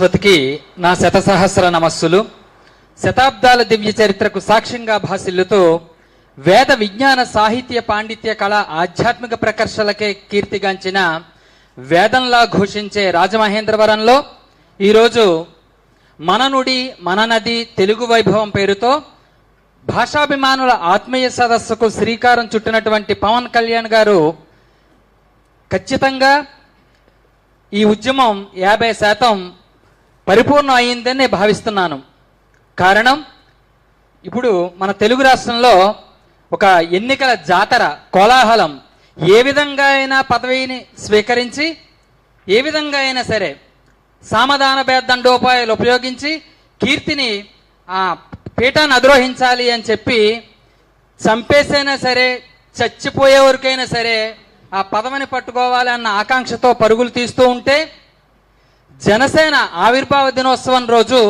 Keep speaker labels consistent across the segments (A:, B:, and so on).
A: సరస్వతికి నా శతసహస్ర నమస్సులు. శతాబ్దాల దివ్య చరిత్రకు సాక్ష్యంగా భాసిల్లుతూ వేద విజ్ఞాన సాహిత్య పాండిత్య కళ ఆధ్యాత్మిక ప్రకర్షలకే కీర్తిగాంచిన వేదంలా ఘోషించే రాజమహేంద్రవరంలో ఈరోజు మననుడి మననది తెలుగు వైభవం పేరుతో భాషాభిమానుల ఆత్మీయ సదస్సుకు శ్రీకారం చుట్టినటువంటి పవన్ కళ్యాణ్ గారు ఖచ్చితంగా ఈ ఉద్యమం యాభై శాతం పరిపూర్ణం అయిందని నేను భావిస్తున్నాను. కారణం ఇప్పుడు మన తెలుగు రాష్ట్రంలో ఒక ఎన్నికల జాతర కోలాహలం ఏ విధంగా అయినా పదవిని స్వీకరించి ఏ విధంగా అయినా సరే సామధాన భేదండోపాయాలు ఉపయోగించి కీర్తిని ఆ పీఠాన్ని అధిరోహించాలి అని చెప్పి చంపేసైనా సరే చచ్చిపోయే వరకైనా సరే ఆ పదవిని పట్టుకోవాలి అన్న ఆకాంక్షతో పరుగులు తీస్తూ ఉంటే జనసేన ఆవిర్భావ దినోత్సవం రోజు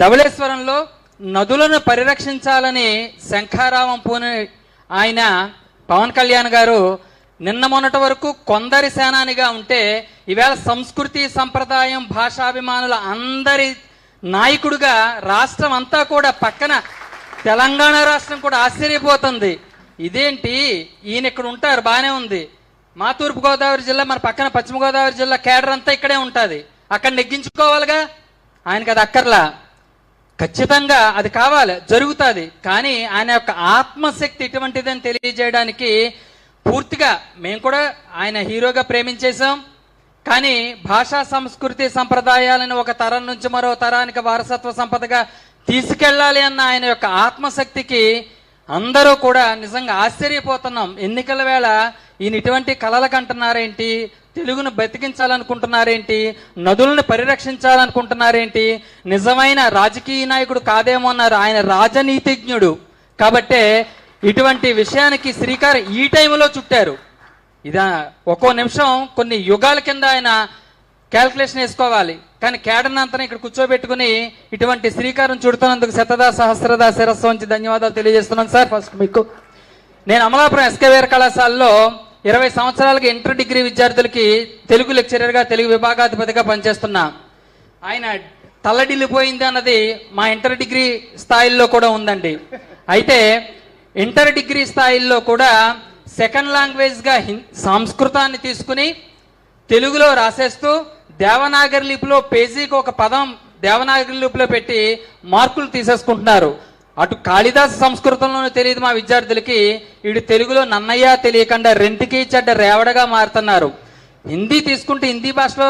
A: ధవళేశ్వరంలో నదులను పరిరక్షించాలని శంఖారావం పూని ఆయన పవన్ కళ్యాణ్ గారు నిన్న మొన్నటి వరకు కొందరి సేనానిగా ఉంటే ఈవేళ సంస్కృతి సంప్రదాయం భాషాభిమానుల అందరి నాయకుడిగా రాష్ట్రం అంతా కూడా పక్కన తెలంగాణ రాష్ట్రం కూడా ఆశ్చర్యపోతుంది. ఇదేంటి? ఈయన ఇక్కడ ఉంటారు బాగానే ఉంది. మా తూర్పుగోదావరి జిల్లా మన పక్కన పశ్చిమ గోదావరి జిల్లా కేడర్ అంతా ఇక్కడే ఉంటుంది. అక్కడ నెగ్గించుకోవాలిగా? ఆయనకి అది అక్కర్లా. ఖచ్చితంగా అది కావాలి జరుగుతుంది. కానీ ఆయన యొక్క ఆత్మశక్తి ఇటువంటిదని తెలియజేయడానికి పూర్తిగా మేము కూడా ఆయన హీరోగా ప్రేమించేశాం. కానీ భాషా సంస్కృతి సంప్రదాయాలను ఒక తరం నుంచి మరో తరానికి వారసత్వ సంపదగా తీసుకెళ్ళాలి అన్న ఆయన యొక్క ఆత్మశక్తికి అందరూ కూడా నిజంగా ఆశ్చర్యపోతున్నాం. ఎన్నికల వేళ ఈయన ఇటువంటి కలలకు అంటున్నారేంటి తెలుగును బతికించాలనుకుంటున్నారేంటి నదులను పరిరక్షించాలనుకుంటున్నారేంటి? నిజమైన రాజకీయ నాయకుడు కాదేమో అన్నారు. ఆయన రాజనీతిజ్ఞుడు. కాబట్టే ఇటువంటి విషయానికి శ్రీకారం ఈ టైంలో చుట్టారు. ఇదా ఒక్కో నిమిషం కొన్ని యుగాల కింద ఆయన క్యాల్కులేషన్ వేసుకోవాలి. కానీ కేడర్ని అంతా ఇక్కడ కూర్చోబెట్టుకుని ఇటువంటి శ్రీకారం చుడుతున్నందుకు శతదా సహస్రదా శిరస్సు ధన్యవాదాలు తెలియజేస్తున్నాను సార్. ఫస్ట్ మీకు నేను అమలాపురం ఎస్కేవేర్ కళాశాలలో ఇరవై సంవత్సరాలకి ఇంటర్ డిగ్రీ విద్యార్థులకి తెలుగు లెక్చరర్గా తెలుగు విభాగాధిపతిగా పనిచేస్తున్నా ఆయన తల్లడిల్లిపోయింది అన్నది మా ఇంటర్ డిగ్రీ స్థాయిల్లో కూడా ఉందండి. అయితే ఇంటర్ డిగ్రీ స్థాయిల్లో కూడా సెకండ్ లాంగ్వేజ్గా హిం సంస్కృతాన్ని తీసుకుని తెలుగులో రాసేస్తూ దేవనాగరి లిపిలో పేజీకి ఒక పదం దేవనాగరి లిపిలో పెట్టి మార్కులు తీసేసుకుంటున్నారు. అటు కాళిదాస సంస్కృతంలోనూ తెలియదు మా విద్యార్థులకి ఇటు తెలుగులో నన్నయ్య తెలియకుండా రెంటికి చెడ్డ రేవడగా మారుతున్నారు. హిందీ తీసుకుంటే హిందీ భాషలో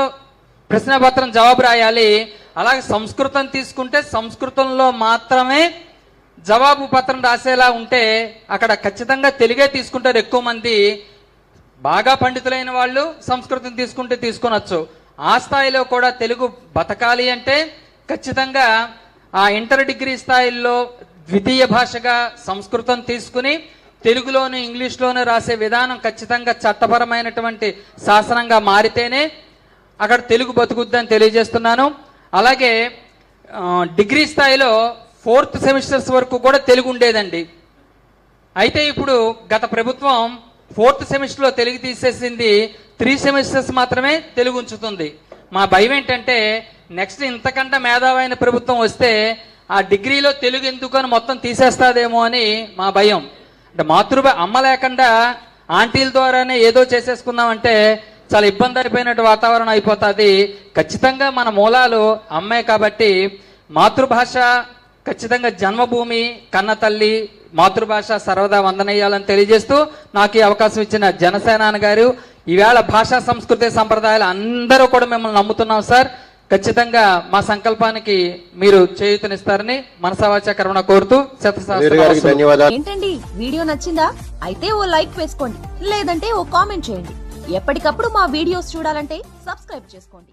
A: ప్రశ్నపత్రం జవాబు రాయాలి అలాగే సంస్కృతం తీసుకుంటే సంస్కృతంలో మాత్రమే జవాబు పత్రం రాసేలా ఉంటే అక్కడ ఖచ్చితంగా తెలుగే తీసుకుంటారు ఎక్కువ మంది. బాగా పండితులైన వాళ్ళు సంస్కృతం తీసుకుంటే తీసుకునొచ్చు. ఆ స్థాయిలో కూడా తెలుగు బతకాలి అంటే ఖచ్చితంగా ఆ ఇంటర్ డిగ్రీ స్థాయిల్లో ద్వితీయ భాషగా సంస్కృతం తీసుకుని తెలుగులోను ఇంగ్లీష్లోను రాసే విధానం ఖచ్చితంగా చట్టపరమైనటువంటి శాసనంగా మారితేనే అక్కడ తెలుగు బతుకుద్దని తెలియజేస్తున్నాను. అలాగే డిగ్రీ స్థాయిలో ఫోర్త్ సెమిస్టర్స్ వరకు కూడా తెలుగు ఉండేదండి. అయితే ఇప్పుడు గత ప్రభుత్వం ఫోర్త్ సెమిస్టర్లో తెలుగు తీసేసింది త్రీ సెమిస్టర్స్ మాత్రమే తెలుగు ఉంచుతుంది. మా భయం ఏంటంటే నెక్స్ట్ ఇంతకంటే మేధావైన ప్రభుత్వం వస్తే ఆ డిగ్రీలో తెలుగు ఎందుకు అని మొత్తం తీసేస్తాదేమో అని మా భయం. అంటే మాతృభ అమ్మ లేకుండా ఆంటీల ద్వారానే ఏదో చేసేసుకుందామంటే చాలా ఇబ్బంది అయిపోయినట్టు వాతావరణం అయిపోతుంది. ఖచ్చితంగా మన మూలాలు అమ్మే కాబట్టి మాతృభాష ఖచ్చితంగా జన్మభూమి కన్న తల్లి మాతృభాష సర్వదా వందనయ్యాలని తెలియజేస్తూ నాకు ఈ అవకాశం ఇచ్చిన జనసేనాని గారు ఈవేళ భాషా సంస్కృతి సంప్రదాయాలు అందరూ కూడా మిమ్మల్ని నమ్ముతున్నాం సార్. ఖచ్చితంగా మా సంకల్పానికి మీరు చేయూతనిస్తారని మనసావాచ కర్మణ కోరుతూ
B: ఏంటండి వీడియో నచ్చిందా? అయితే ఓ లైక్ వేసుకోండి లేదంటే ఓ కామెంట్ చేయండి. ఎప్పటికప్పుడు మా వీడియోస్ చూడాలంటే సబ్స్క్రైబ్ చేసుకోండి.